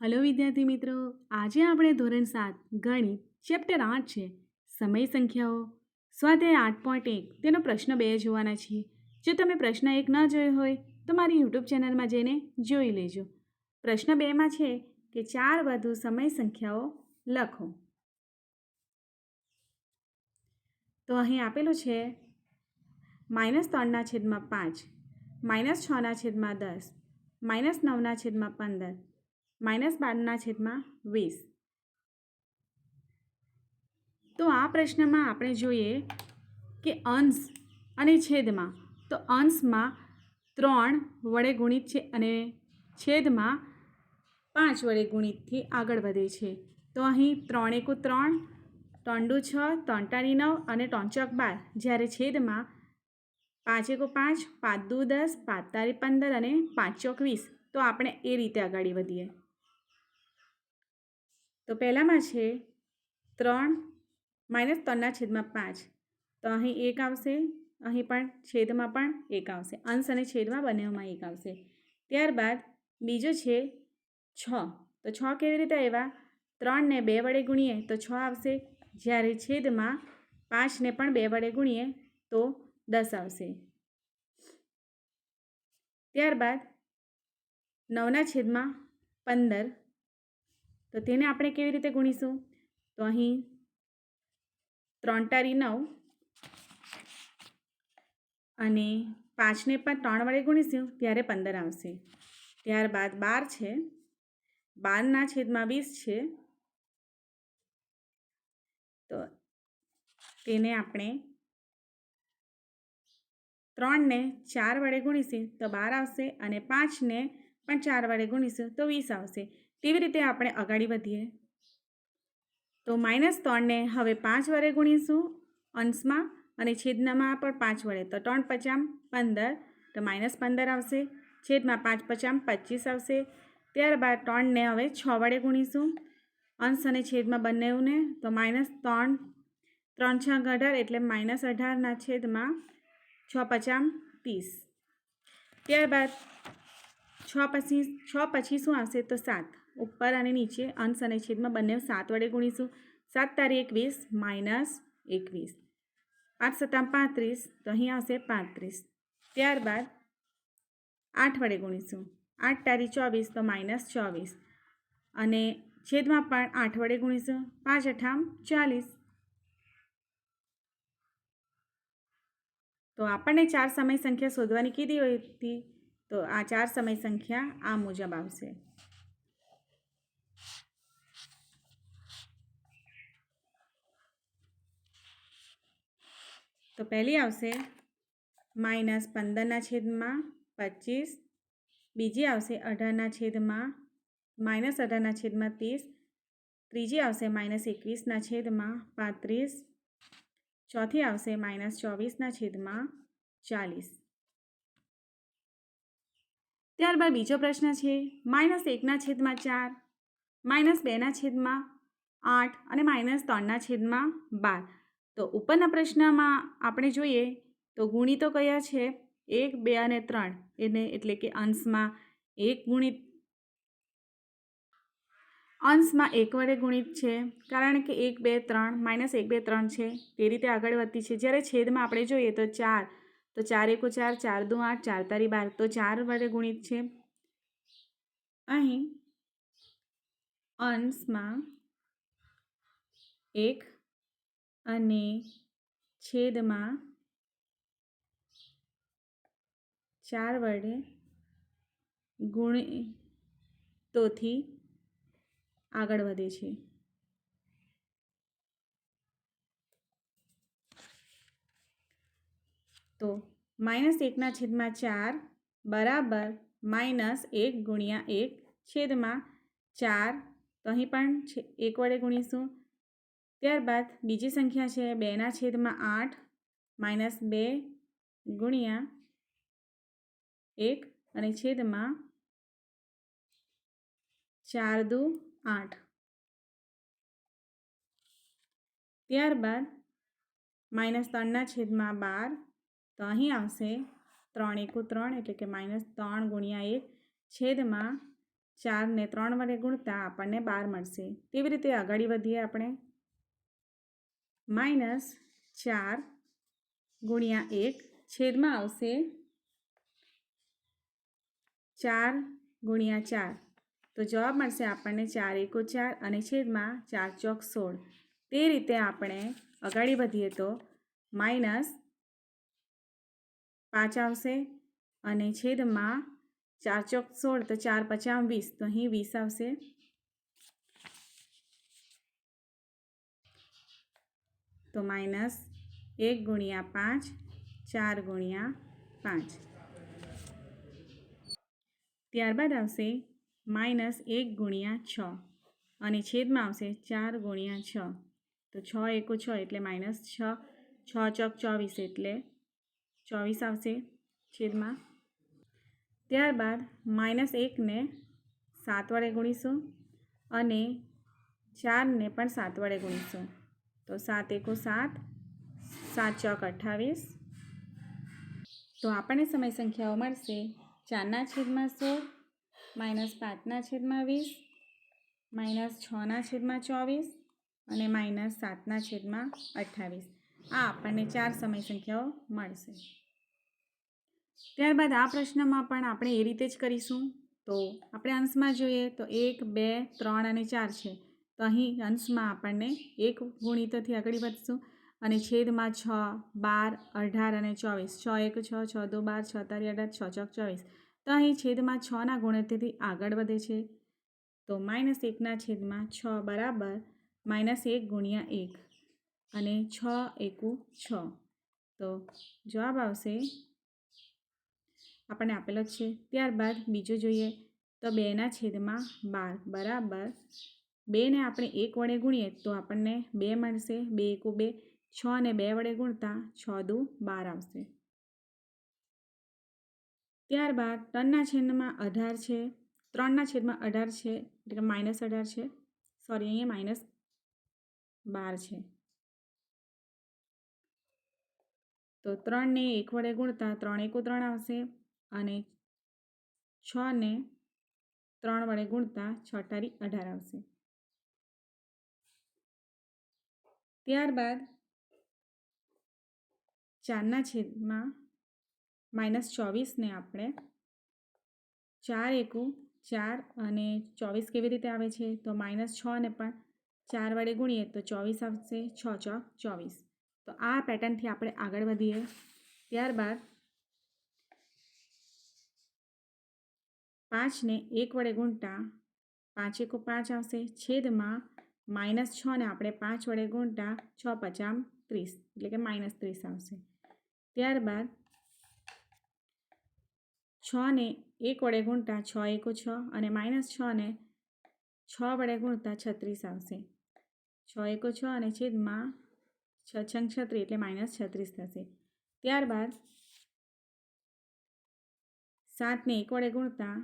Hello વિદ્યાર્થી મિત્રો, આજે આપણે ધોરણ સાત, ગણિત, ચેપ્ટર આઠ છે, સમય સંખ્યાઓ. સ્વાધ્યાય આઠ પોઈન્ટ એક, તેનો પ્રશ્ન બે જોવાના છીએ જો તમે પ્રશ્ન એક ન જોયો હોય, તો મારી યુટ્યુબ ચેનલમાં જઈને જોઈ લેજો. પ્રશ્ન બેમાં છે કે ચાર વધુ સમય સંખ્યાઓ લખો. તો અહીં આપેલું છે, માઇનસ ત્રણના છેદમાં પાંચ, માઇનસ છના છેદમાં દસ, માઇનસ નવના છેદમાં પંદર માઇનસ બારના છેદમાં વીસ. તો આ પ્રશ્નમાં આપણે જોઈએ કે અંશ અને છેદમાં, તો અંશમાં ત્રણ વડે ગુણિત છે અને છેદમાં પાંચ વડે ગુણિતથી આગળ વધે છે. તો અહીં ત્રણ ત્રણ ત્રણ છ, ત્રણ નવ અને ત્રણ બાર. જ્યારે છેદમાં પાંચ એકુ પાંચ પાંચ દુ દસ, પાંચ તારી પંદર અને પાંચ ચોક વીસ. તો આપણે એ રીતે આગળ વધીએ. તો પહેલાંમાં છે ત્રણ માઇનસ ત્રણના છેદમાં પાંચ. તો અહીં એક આવશે, અહીં પણ છેદમાં પણ એક આવશે. અંશ અને છેદમાં બંનેમાં એક આવશે. ત્યારબાદ બીજો છે છ. તો છ કેવી રીતે આવ્યા? ત્રણને બે વડે ગુણીએ તો છ આવશે. જ્યારે છેદમાં પાંચને પણ બે વડે ગુણીએ તો દસ આવશે. ત્યારબાદ નવના છેદમાં પંદર. તો તેને આપણે કેવી રીતે ગુણીશું? તો અહીં ત્રણ તારી નવ અને પાંચને પણ ત્રણ વડે ગુણીશું, ત્યારે પંદર આવશે. ત્યારબાદ બાર છે. બારના છેદમાં વીસ છે. તો તેને આપણે ત્રણને ચાર વડે ગુણીશું, તો બાર આવશે અને પાંચને પણ ચાર વડે ગુણીશું, તો વીસ આવશે. તેવી રીતે આપણે આગળ વધીએ? તો માઇનસ ત્રણને હવે પાંચ વડે ગુણીશું, અંશમાં અને છેદનામાં પણ પાંચ વડે. તો ત્રણ પચામ પંદર, તો માઇનસ પંદર આવશે. છેદમાં પાંચ પચામ પચીસ આવશે. ત્યારબાદ ત્રણને હવે છ વડે ગુણીશું, અંશ અને છેદમાં બંનેને. તો માઇનસ ત્રણ ત્રણ છ અઢાર એટલે માઇનસ અઢારના છેદમાં છ પચામ ત્રીસ. ત્યારબાદ છ પછી છ પછી શું આવશે તો સાત. ઉપર અને નીચે અંશ અને છેદમાં બંને સાત વડે ગુણીશું. સાત તારી એકવીસ, માઇનસ એકવીસ. પાંચ સત્તા પાંત્રીસ. તો અહીં આવશે પાંત્રીસ. ત્યારબાદ આઠ વડે ગુણીશું. આઠ તારી ચોવીસ, તો માઇનસ ચોવીસ. અને છેદમાં પણ આઠ વડે ગુણીશું. પાંચ અઠામ ચાલીસ. તો આપણને ચાર સમય સંખ્યા શોધવાની કીધી હોય હતી. તો આ ચાર સમય સંખ્યા આ મુજબ આવશે. તો પહેલી આવશે માઇનસ પંદરના છેદમાં પચીસ. બીજી આવશે અઢારના છેદમાં માઇનસ અઢારના છેદમાં ત્રીસ. ત્રીજી આવશે માઇનસ એકવીસના છેદમાં પાંત્રીસ. ચોથી આવશે માઇનસ ચોવીસના છેદમાં ચાલીસ. ત્યારબાદ બીજો પ્રશ્ન છે માઇનસ એકના છેદમાં ચાર માઇનસ બેના છેદમાં આઠ અને માઇનસ ત્રણના છેદમાં બાર. તો ઉપરના પ્રશ્નમાં આપણે જોઈએ તો ગુણિતો કયા છે? એક, બે અને ત્રણ. એને એટલે કે અંશમાં એક ગુણિત અંશમાં એક વડે ગુણિત છે. કારણ કે એક, બે, ત્રણ માઇનસ એક, બે, ત્રણ છે. તે રીતે આગળ વધતી છે. જ્યારે છેદમાં આપણે જોઈએ તો ચાર. તો ચાર એકો ચાર ચાર દુ આઠ, ચાર તારી બાર. તો ચાર વડે ગુણિત છે. અહીં અંશમાં એક અને છેદમાં ચાર વડે ગુણિતોથી આગળ વધે છે. તો માઇનસ એકના છેદમાં ચાર બરાબર માઇનસ એક ગુણ્યા એક છેદમાં ચાર, તો અહીં પણ એક વડે ગુણીશું. ત્યારબાદ બીજી સંખ્યા છે બેના છેદમાં આઠ, માઇનસ બે ગુણ્યા એક અને છેદમાં ચાર દુ આઠ. ત્યારબાદ માઇનસ ત્રણના છેદમાં બાર, તો અહીં આવશે ત્રણ એકુ ત્રણ, એટલે કે માઇનસ ત્રણ ગુણ્યા એક, છેદમાં ચારને ત્રણ વડે ગુણતા આપણને બાર મળશે. તેવી રીતે આગળ વધીએ આપણે. માઇનસ ચાર ગુણ્યા એક છેદમાં આવશે ચાર ગુણ્યા ચાર. તો જવાબ મળશે આપણને ચાર એકો ચાર અને છેદમાં ચાર ચોક સોળ. તે રીતે આપણે અગાડી વધીએ તો માઇનસ પાંચ આવશે અને છેદમાં ચાર ચોક સોળ તો ચાર પચાસ વીસ. તો અહીં વીસ આવશે. તો માઇનસ એક ગુણ્યા પાંચ, ચાર ગુણ્યા પાંચ. ત્યારબાદ આવશે માઇનસ એક ગુણ્યા છ અને છેદમાં આવશે ચાર ગુણ્યા છ. તો છ એકો છ એટલે માઇનસ છ. છ ચોક ચોવીસ એટલે ચોવીસ આવશે છેદમાં. ત્યારબાદ માઇનસ એકને સાત વડે ગુણીશું અને ચારને પણ સાત વડે ગુણીશું. તો સાત એકો સાત સાત ચોક અઠ્ઠાવીસ. તો આપણને સમય સંખ્યાઓ મળશે. ચારના છેદમાં સોળ, માઇનસ પાંચના છેદમાં વીસ, માઇનસ છના છેદમાં ચોવીસ અને માઇનસ સાતના છેદમાં અઠ્ઠાવીસ. આ આપણને ચાર સમય સંખ્યાઓ મળશે. ત્યારબાદ આ પ્રશ્નમાં પણ આપણે એ રીતે જ કરીશું. તો આપણે અંશમાં જોઈએ તો એક, બે, ત્રણ અને ચાર છે. તો અહીં અંશમાં આપણને એક ગુણિતથી આગળ વધશું. અને છેદમાં છ, બાર, અઢાર અને ચોવીસ. છ, એક, છ છ, દો, બાર, છ તારી અઢાર, છ, ચોક, ચોવીસ. તો અહીં છેદમાં છના ગુણિતથી આગળ વધે છે. તો માઇનસ એકના છેદમાં છ બરાબર માઇનસ એક ગુણ્યા એક. અને છ એકુ છ. તો જવાબ આવશે આપણને આપેલો જ છે. ત્યારબાદ બીજો જોઈએ તો બેના છેદમાં બાર બરાબર બેને આપણે એક વડે ગુણીએ તો આપણને બે મળશે. બે એકુ બે. છ અને બે વડે ગુણતા છ દુ બાર આવશે. ત્યારબાદ ત્રણના છેદમાં અઢાર છે. ત્રણના છેદમાં અઢાર છે એટલે માઇનસ અઢાર છે. સોરી અહીંયા માઇનસ બાર છે. તો ત્રણને એક વડે ગુણતા ત્રણ એકુ ત્રણ આવશે અને છને ત્રણ વડે ગુણતા છ તારી અઢાર આવશે. ત્યારબાદ ચારના છેદમાં માઇનસ ચોવીસને આપણે ચાર એકુ ચાર અને ચોવીસ કેવી રીતે આવે છે? તો માઇનસ છને પણ ચાર વડે ગુણીએ તો ચોવીસ આવશે, છ ચોક ચોવીસ. તો આ પેટર્નથી આપણે આગળ વધીએ. ત્યારબાદ પાંચને એક વડે ગુણતા પાંચ એકો પાંચ આવશે. છેદમાં માઇનસ છ ને આપણે પાંચ વડે ગુણતા છ પચામ ત્રીસ, એટલે કે માઇનસ ત્રીસ આવશે. ત્યારબાદ છને એક વડે ગુણતા છ એકો છ અને માઇનસ છને છ વડે ગુણતા છત્રીસ આવશે. છ એકો છ અને છેદમાં છ છંગ છત્રી એટલે માઇનસ છત્રીસ થશે. ત્યારબાદ સાતને એક વડે ગુણતા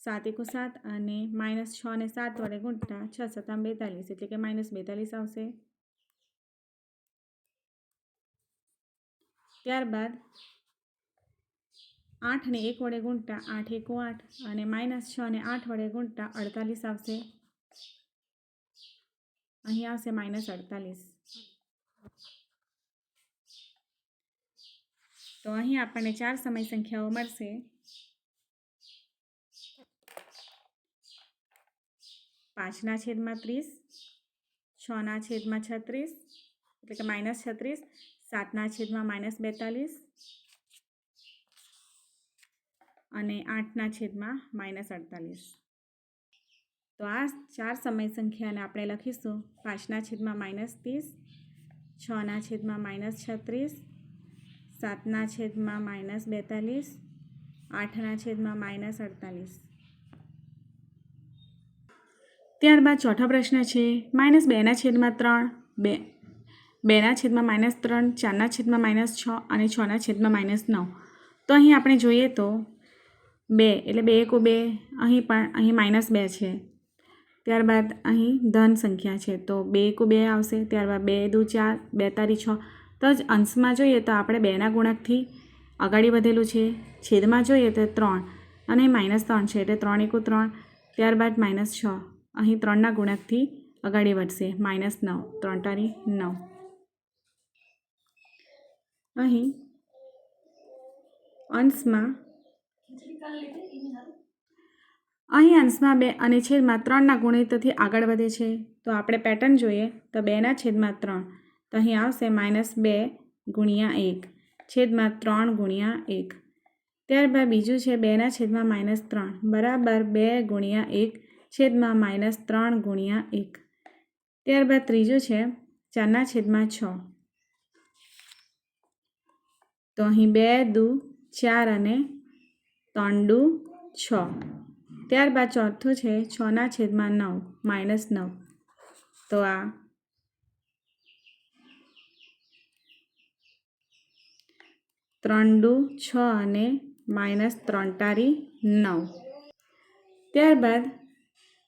સાત એકુ સાત અને માઇનસ છ અને સાત વડે ગુણતા છ સત્તા બેતાલીસ, એટલે કે માઇનસ બેતાલીસ આવશે. ત્યારબાદ આઠને એક વડે ગુણતા આઠ એકુ આઠ અને માઇનસ છ અને આઠ વડે ગુણતા અડતાલીસ આવશે. અહીં આવશે માઇનસ અડતાલીસ. તો અહીં આપણને ચાર સમય સંખ્યાઓ મળશે. પાંચના છેદમાં ત્રીસ, છના છેદમાં છત્રીસ, એટલે કે માઇનસ છત્રીસ, સાતના છેદમાં માઇનસ બેતાલીસ અને આઠના છેદમાં માઇનસ અડતાલીસ. તો આ ચાર સમય સંખ્યાને આપણે લખીશું. પાંચના છેદમાં માઇનસ ત્રીસ, છના છેદમાં માઇનસ છત્રીસ, સાતના છેદમાં માઇનસ બેતાલીસ, આઠના છેદમાં માઇનસ અડતાલીસ. ત્યારબાદ ચોથો પ્રશ્ન છે, માઇનસ બેના છેદમાં ત્રણ, બે બેના છેદમાં માઇનસ ત્રણ ચારના છેદમાં માઇનસ છ અને છના છેદમાં માઇનસ નવ. તો અહીં આપણે જોઈએ તો બે, એટલે બે એકો બે, અહીં પણ અહીં માઇનસ બે છે. ત્યારબાદ અહીં ધન સંખ્યા છે, તો બે એકો બે આવશે, ત્યારબાદ બે દુ ચાર, બે તારી છ. તો જ અંશમાં જોઈએ તો આપણે બેના ગુણકથી અગાડી વધેલું છે, છેદમાં જોઈએ તો ત્રણ અને માઇનસ ત્રણ છે, એટલે ત્રણ એકો ત્રણ, ત્યારબાદ માઇનસ છ. અહીં ત્રણના ગુણકથી અગાડી વધશે. માઇનસ નવ. ત્રણ તારી નવ. અહીં અંશમાં અહીં અંશમાં બે અને છેદમાં ત્રણના ગુણિતથી આગળ વધે છે. તો આપણે પેટર્ન જોઈએ તો બેના છેદમાં ત્રણ. તો અહીં આવશે માઇનસ બે ગુણ્યા એક. છેદમાં ત્રણ ગુણ્યા એક. ત્યારબાદ બીજું છે બેના છેદમાં માઇનસ ત્રણ. બરાબર બે ગુણ્યા એક છેદમાં માઇનસ ત્રણ ગુણ્યા એક. ત્યારબાદ ત્રીજું છે ચારના છેદમાં છ. તો અહીં બે, દુ, ચાર અને ત્રણ, દુ, છ. ત્યારબાદ ચોથું છે છના છેદમાં નવ, માઇનસ નવ. તો આ ત્રણ, દુ, છ અને માઇનસ ત્રણ, તારી નવ. ત્યારબાદ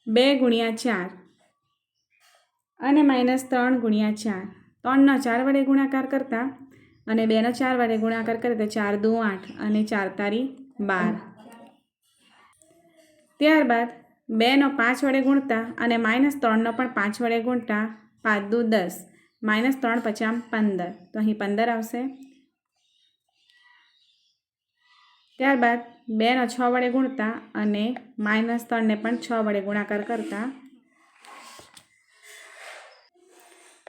બે ગુણ્યા ચાર અને માઇનસ ત્રણ ગુણ્યા ચાર. ત્રણનો ચાર વડે ગુણાકાર કરતા અને બેનો ચાર વડે ગુણાકાર કરે તો ચાર દુ આઠ અને ચાર તારી બાર. ત્યારબાદ બેનો પાંચ વડે ગુણતા અને માઇનસ ત્રણનો પણ પાંચ વડે ગુણતા પાંચ દુ દસ. માઇનસ ત્રણ પચામ પંદર. તો અહીં પંદર આવશે. ત્યારબાદ બેનો છ વડે ગુણતા અને માઇનસ ત્રણને પણ છ વડે ગુણાકાર કરતા.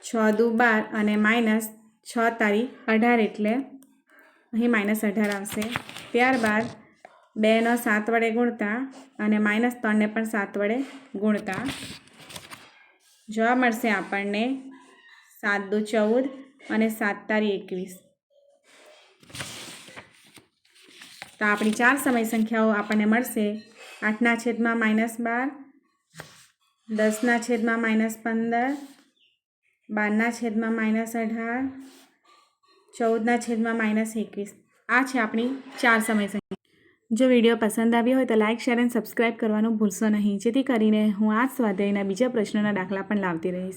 છ દુ બાર અને માઇનસ છ તારી અઢાર એટલે અહીં માઇનસ અઢાર આવશે. ત્યારબાદ બેનો સાત વડે ગુણતા અને માઇનસ ત્રણને પણ સાત વડે ગુણતા. જવાબ મળશે આપણને સાત દુ ચૌદ અને સાત તારી એકવીસ. તો આપણી ચાર સમય સંખ્યાઓ આપણને મળશે. આઠના છેદમાં માઇનસ બાર, દસના છેદમાં માઇનસ પંદર, બારના છેદમાં માઇનસ અઢાર, ચૌદના છેદમાં માઇનસ એકવીસ. આ છે આપણી ચાર સમય સંખ્યા. જો વીડિયો પસંદ આવ્યો હોય તો લાઇક, શેર અને સબસ્ક્રાઈબ કરવાનું ભૂલશો નહીં. જેથી કરીને હું આ સ્વાધ્યાયના બીજા પ્રશ્નોના દાખલા પણ લાવતી રહીશ.